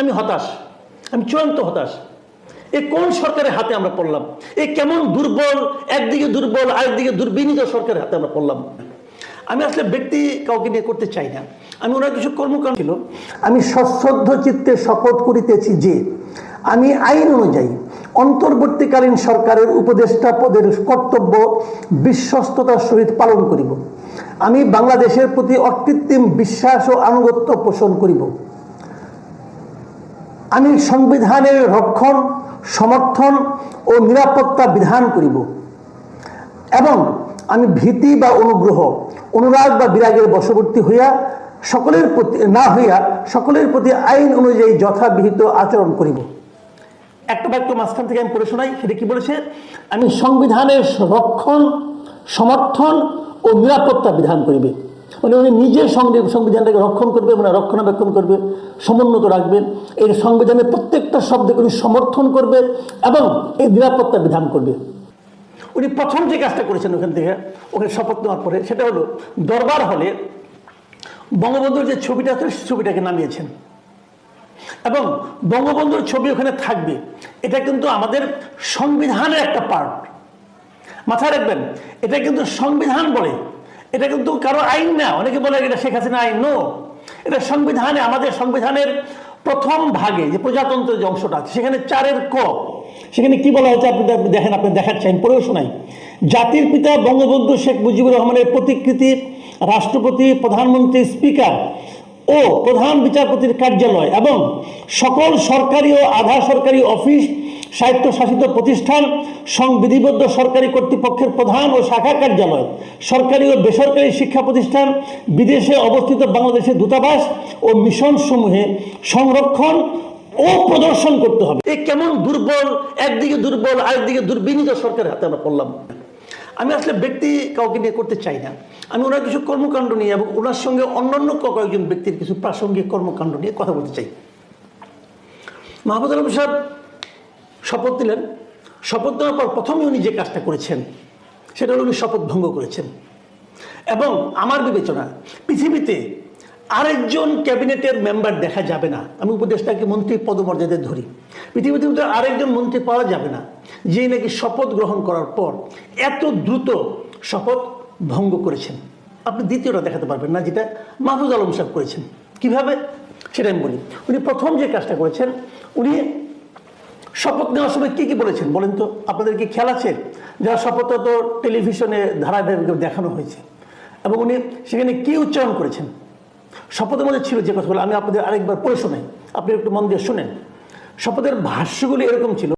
আমি হতাশ, আমি চূড়ান্ত হতাশ। এ কোন সরকারের হাতে আমরা পড়লাম? এ কেমন দুর্বল, একদিকে দুর্বল, আরেকদিকে দুর্বিনীত সরকারের হাতে আমরা পড়লাম? আমি আসলে ব্যক্তি কাউকে নিয়ে করতে চাই না। আমি ওনার কিছু কর্মকাণ্ড ছিল। আমি সশ্রদ্ধ চিত্তে শপথ করিতেছি যে, আমি আইন অনুযায়ী অন্তর্বর্তীকালীন সরকারের উপদেষ্টা পদের কর্তব্য বিশ্বস্ততার সহিত পালন করিব। আমি বাংলাদেশের প্রতি অকৃত্রিম বিশ্বাস ও আনুগত্য পোষণ করিব। আমি সংবিধানের রক্ষণ, সমর্থন ও নিরাপত্তা বিধান করিব। এবং আমি ভীতি বা অনুগ্রহ, অনুরাগ বা বিরাগের বশবর্তী হইয়া সকলের প্রতি, না হইয়া সকলের প্রতি আইন অনুযায়ী যথাবিহিত আচরণ করিব। একটা বাক্য মাঝখান থেকে আমি পড়ে শোনাই, সেটা কি বলেছে? আমি সংবিধানের রক্ষণ, সমর্থন ও নিরাপত্তা বিধান করিবে। মানে উনি নিজে সংবি- সংবিধানটাকে রক্ষণ করবে মানে রক্ষণাবেক্ষণ করবে, সমুন্নত রাখবেন। এই সংবিধানের প্রত্যেকটা শব্দকে উনি সমর্থন করবে এবং এই নিরাপত্তা বিধান করবে। উনি প্রথম যে কাজটা করেছেন ওখান থেকে, ওখানে শপথ নেওয়ার পরে, সেটা হলো দরবার হলে বঙ্গবন্ধুর যে ছবিটা আছে সেই ছবিটাকে নামিয়েছেন। এবং বঙ্গবন্ধুর ছবি ওখানে থাকবে। এটা কিন্তু আমাদের সংবিধানের একটা পার্ট মাথায় রাখবেন, এটা কিন্তু সংবিধান বলে এটা কিন্তু কারও আইন না। অনেকে বলে এটা শেখ হাসিনা আইন। নো এটা সংবিধানে, আমাদের সংবিধানের প্রথম ভাগে যে প্রজাতন্ত্রের যে অংশটা আছে, সেখানে চারের ক। সেখানে কি বলা হয়েছে? আপনি দেখেন, আপনি দেখাচ্ছেন পড়েও শোনাই। জাতির পিতা বঙ্গবন্ধু শেখ মুজিবুর রহমানের প্রতিকৃতি রাষ্ট্রপতি, প্রধানমন্ত্রী, স্পিকার ও প্রধান বিচারপতির কার্যালয় এবং সকল সরকারি ও আধা সরকারি অফিস স্বায়ত্তশাসিত প্রতিষ্ঠান সংবিধিবদ্ধ সরকারি কর্তৃপক্ষের প্রধান ও শাখা কার্যালয়। সরকারি ও বেসরকারি শিক্ষা প্রতিষ্ঠান, বিদেশে অবস্থিত বাংলাদেশের দূতাবাস ও মিশন সমূহে সংরক্ষণ ও প্রদর্শন করতে হবে। এ কেমন দুর্বল, একদিকে দুর্বল, আরেকদিকে দুর্বিনীত সরকারের হাতে আমরা পড়লাম। আমি আসলে ব্যক্তি কাউকে নিয়ে করতে চাই না। আমি ওনার কিছু কর্মকাণ্ড নিয়ে এবং ওনার সঙ্গে অন্যান্য কয়েকজন ব্যক্তির কিছু প্রাসঙ্গিক কর্মকাণ্ড নিয়ে কথা বলতে চাই। মাহমুদ আলম সাহেব শপথ নিলেন শপথ নেওয়ার পর প্রথমে উনি যে কাজটা করেছেন, সেটা হলো উনি শপথ ভঙ্গ করেছেন। এবং আমার বিবেচনা, পৃথিবীতে আরেকজন ক্যাবিনেটের মেম্বার দেখা যাবে না। আমি উপদেষ্টাকে মন্ত্রী পদমর্যাদায় ধরি। পৃথিবীতে আরেকজন মন্ত্রী পাওয়া যাবে না যে নাকি শপথ গ্রহণ করার পর এত দ্রুত শপথ ভঙ্গ করেছেন। আপনি দ্বিতীয়টা দেখাতে পারবেন না, যেটা মাহফুজ আলম সাহেব করেছেন। কীভাবে? সেটা আমি বলি। উনি প্রথম যে কাজটা করেছেন, উনি শপথ নেওয়ার সময় কি কি বলেছেন বলেন তো? আপনাদের কি খেয়াল আছে? যারা শপথ তো টেলিভিশনে ধারাবাহিক দেখানো হয়েছে। এবং উনি সেখানে কি উচ্চারণ করেছেন? শপথের মধ্যে ছিল যে কথাগুলো, আমি আপনাদের আরেকবার পড়ে শোনাই। আপনি একটু মন দিয়ে শুনেন। শপথের ভাষ্যগুলি এরকম ছিল।